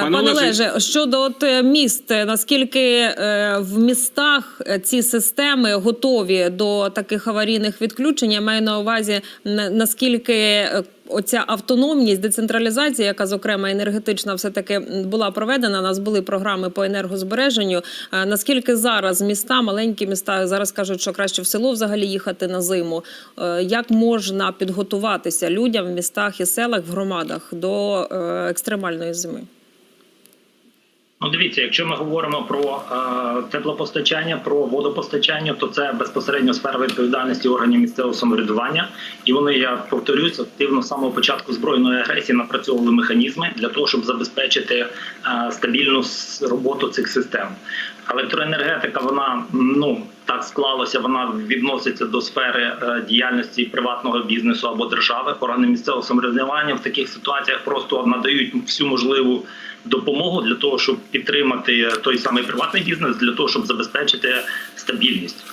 Пане Пане Олеже, Олеже, щодо от е, міст, е, наскільки е, в містах е, ці системи готові до таких аварійних відключень? Я маю на увазі наскільки е, оця автономність, децентралізація, яка зокрема енергетична, все таки була проведена. У нас були програми по енергозбереженню. Е, Наскільки зараз міста, маленькі міста зараз кажуть, що краще в село взагалі їхати на зиму. Е, Як можна підготуватися людям в містах і селах, в громадах до е, екстремальної зими? Ну, дивіться, якщо ми говоримо про е, теплопостачання, про водопостачання, то це безпосередньо сфера відповідальності органів місцевого самоврядування, і вони, я повторюсь, активно з самого початку збройної агресії напрацьовували механізми для того, щоб забезпечити е, стабільну роботу цих систем. Електроенергетика, вона ну так склалося, вона відноситься до сфери е, діяльності приватного бізнесу або держави. Органи місцевого самоврядування в таких ситуаціях просто надають всю можливу допомогу для того, щоб підтримати той самий приватний бізнес, для того, щоб забезпечити стабільність.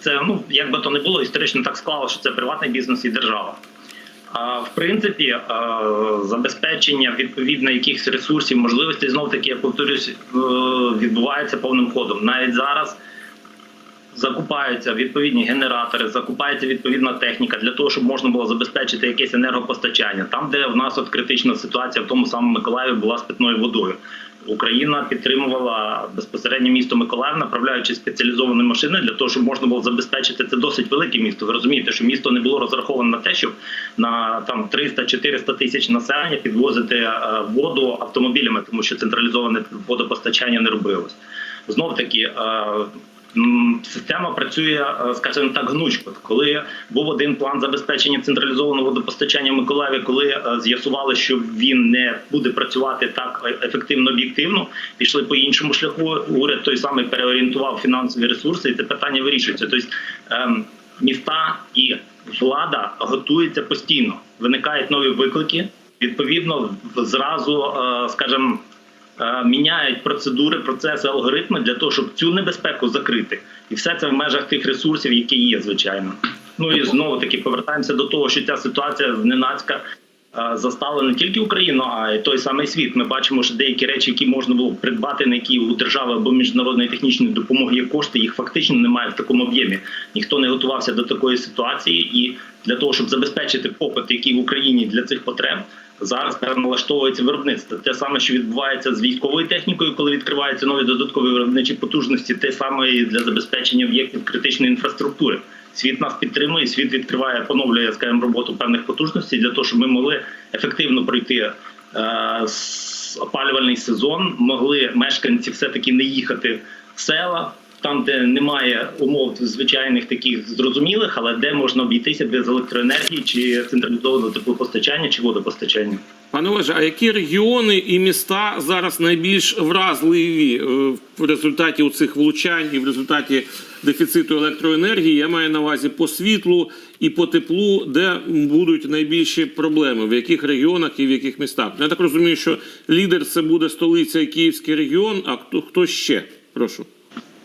Це ну як би то не було історично так склалося, що це приватний бізнес і держава. В принципі, забезпечення відповідно якихось ресурсів, можливостей знов таки я повторюсь, е, відбувається повним ходом. Навіть зараз закупаються відповідні генератори, закупається відповідна техніка для того, щоб можна було забезпечити якесь енергопостачання. Там, де в нас от критична ситуація в тому самому Миколаєві була з питною водою. Україна підтримувала безпосередньо місто Миколаїв, направляючи спеціалізовані машини для того, щоб можна було забезпечити це досить велике місто. Ви розумієте, що місто не було розраховане на те, щоб на там 300-400 тисяч населення підвозити е, воду автомобілями, тому що централізоване водопостачання не робилось. Знов таки. Система працює, е, скажімо так, гнучко. Коли був один план забезпечення централізованого водопостачання Миколаєві, коли е, з'ясували, що він не буде працювати так е, ефективно об'єктивно, пішли по іншому шляху. Уряд той самий переорієнтував фінансові ресурси, і це питання вирішується. Тобто ем, міста і влада готуються постійно. Виникають нові виклики. Відповідно, зразу, скажімо, міняють процедури, процеси, алгоритми для того, щоб цю небезпеку закрити, і все це в межах тих ресурсів, які є, звичайно. Ну і знову таки повертаємося до того, що ця ситуація зненацька е, застала не тільки Україну, а й той самий світ. Ми бачимо, що деякі речі, які можна було придбати, на які у держави або міжнародної технічної допомоги є кошти, їх фактично немає в такому об'ємі. Ніхто не готувався до такої ситуації, і для того, щоб забезпечити попит, який в Україні для цих потреб. Зараз переналаштовується виробництво. Те саме, що відбувається з військовою технікою, коли відкриваються нові додаткові виробничі потужності, те саме і для забезпечення об'єктів критичної інфраструктури. Світ нас підтримує, світ відкриває, поновлює скажімо, роботу певних потужностей для того, щоб ми могли ефективно пройти е, опалювальний сезон, могли мешканці все таки не їхати в села. Там, де немає умов звичайних таких зрозумілих, але де можна обійтися без електроенергії чи централізованого теплопостачання чи водопостачання. Пане Олеже, а які регіони і міста зараз найбільш вразливі е, в результаті цих влучань і в результаті дефіциту електроенергії? Я маю на увазі по світлу і по теплу, де будуть найбільші проблеми, в яких регіонах і в яких містах? Я так розумію, що лідер це буде столиця і Київський регіон. А хто хто ще? Прошу.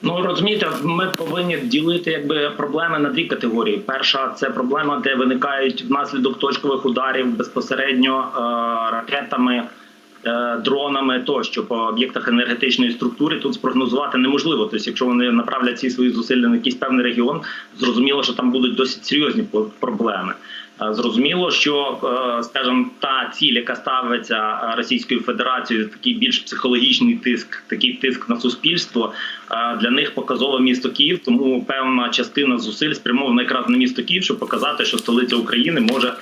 Ну розумієте, ми повинні ділити якби проблеми на дві категорії. Перша це проблема, де виникають внаслідок точкових ударів безпосередньо е, ракетами, е, дронами тощо по об'єктах енергетичної структури. Тут спрогнозувати неможливо. Тобто, якщо вони направлять всі свої зусилля на якийсь певний регіон, зрозуміло, що там будуть досить серйозні проблеми. Е, Зрозуміло, що е, скажімо, та ціль, яка ставиться е, Російською Федерацією, такий більш психологічний тиск, такий тиск на суспільство. Для них показово місто Київ, тому певна частина зусиль спрямована якраз на місто Київ, щоб показати, що столиця України може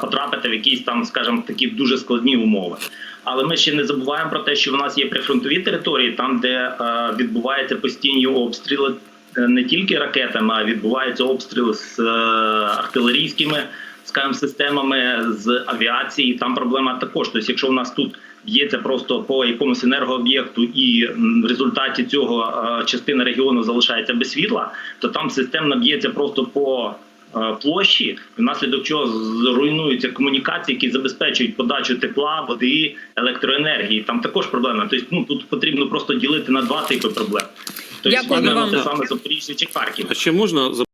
потрапити в якісь там, скажімо, такі дуже складні умови. Але ми ще не забуваємо про те, що в нас є прифронтові території, там де відбуваються постійні обстріли не тільки ракетами, а відбуваються обстріли з артилерійськими скажімо, системами з авіації. Там проблема також. Тобто, якщо у нас тут б'ється просто по якомусь енергооб'єкту, і в результаті цього е, частина регіону залишається без світла, то там системно б'ється просто по е, площі, внаслідок чого зруйнуються комунікації, які забезпечують подачу тепла, води, електроенергії. Там також проблема. Тобто, ну тут потрібно просто ділити на два типи проблем. Тобто, Дякую вам. те саме Запоріжжя чи Харків. А ще можна